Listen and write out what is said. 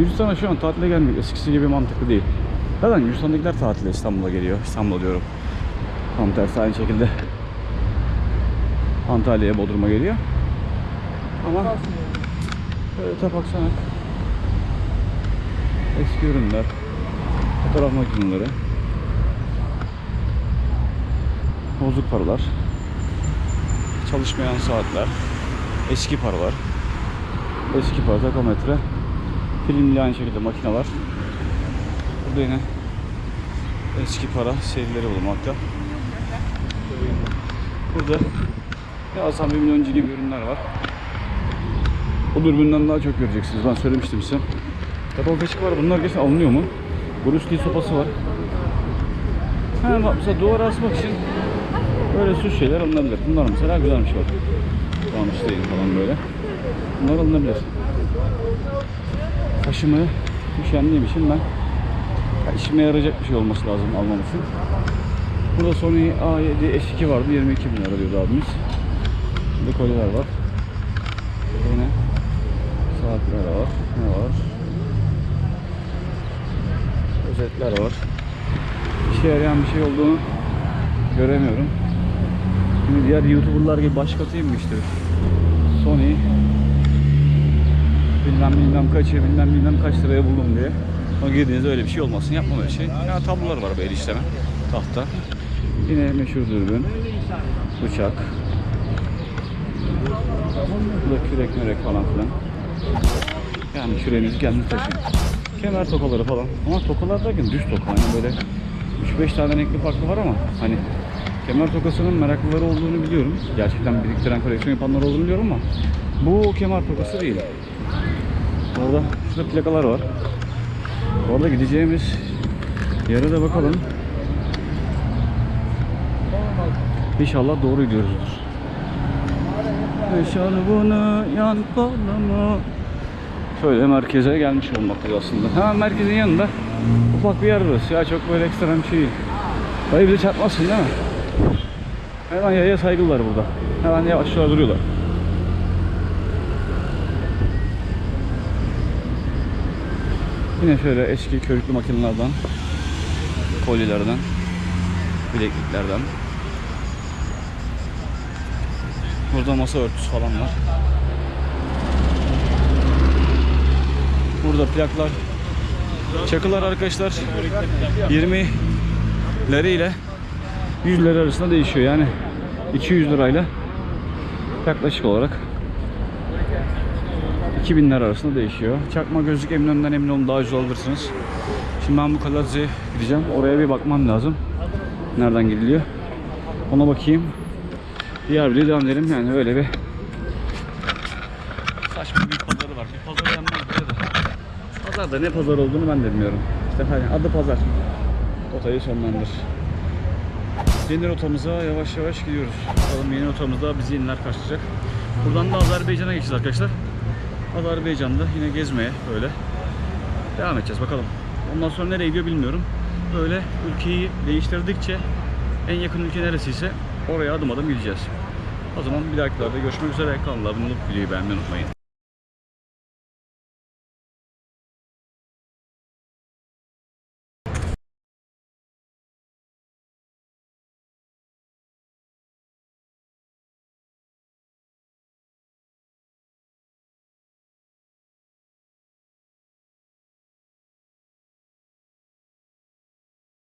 Gürcistan'a şu an tatile gelmek eskisi gibi mantıklı değil. Zaten Gürcistan'dakiler tatile İstanbul'a geliyor. İstanbul'a diyorum. Tam tersi aynı şekilde Antalya'ya, Bodrum'a geliyor. Ama böyle tapak eski ürünler fotoğraf makineleri bozuk paralar çalışmayan saatler eski paralar eski para takometre filmli aynı şekilde makineler burada yine eski para serileri bulunmakta burada ya Hasan milyoncu gibi ürünler var o dürbünden daha çok göreceksiniz ben söylemiştim size Kapalı kaşık var bunlar gerçekten alınıyor mu? Lee sopası var Ha mesela duvara asmak için böyle süs şeyler alınabilir. Bunlar mesela güzelmiş bak. Varmış falan böyle. Bunlar alınabilir. Taşıma üşendiğim için ben işime yarayacak bir şey olması lazım almam için. Burada Sony A7 S2 vardı 22 bin lira diyordu abimiz. Burada kolyeler var. Yine saatler var. Ne var? Özetler var. İşe yarayan bir şey olduğunu göremiyorum. Şimdi diğer YouTuber'lar gibi baş katayım mı işte? Sony bilmem bilmem kaçı bilmem bilmem kaç liraya buldum diye. Ama girdiğinizde öyle bir şey olmasın. Yapmam öyle şey. Ya tablolar var böyle işleme. Tahta. Yine meşhur dürbün. Bıçak. Burada kürek mürek falan filan. Yani küreğinizi kendiniz taşıyın. Kemer tokaları falan. Ama tokalar derken düz toka. Hani böyle 3-5 tane renkli farklı var ama hani kemer tokasının meraklıları olduğunu biliyorum. Gerçekten biriktiren koleksiyon yapanlar olduğunu biliyorum ama bu kemer tokası değil. Orada şurada plakalar var. Orada gideceğimiz yere de bakalım. İnşallah doğru gidiyoruzdur. Şarabını yan kolama Şöyle merkeze gelmiş olmaktayız aslında. Hemen merkezin yanında ufak bir yer burası. Ya çok böyle ekstrem bir şey değil. Dayı bize çarpmazsın değil mi? Hemen yaya saygılılar burada. Hemen yavaşça duruyorlar. Yine şöyle eski körüklü makinelerden, kolyelerden, bilekliklerden. Burada masa örtüsü falan var. Burada plaklar. Çakılar arkadaşlar 20 lira ile 100 lira arasında değişiyor. Yani 200 lirayla yaklaşık olarak 2000 lira arasında değişiyor. Çakma gözlük Eminönü'nden emin olun daha ucuz alırsınız. Şimdi ben bu Kaladze'ye gideceğim. Oraya bir bakmam lazım. Nereden gidiliyor? Ona bakayım. Diğer bir devam edelim. Yani öyle bir saçma bir pazarı var. Bir pazar yanmaz buraya da. Pazarda ne pazar olduğunu ben de bilmiyorum. İşte hani adı pazar. Rotayı sonlandır. Yeni rotamıza yavaş yavaş gidiyoruz. Bakalım yeni rotamızda bizi inler karşılayacak. Buradan da Azerbaycan'a geçeceğiz arkadaşlar. Azerbaycan'da yine gezmeye böyle devam edeceğiz bakalım. Ondan sonra nereye gidiyor bilmiyorum. Böyle ülkeyi değiştirdikçe en yakın ülke neresiyse oraya adım adım gideceğiz. O zaman bir dahakilerde görüşmek üzere. Kanala abone olup videoyu beğenmeyi unutmayın.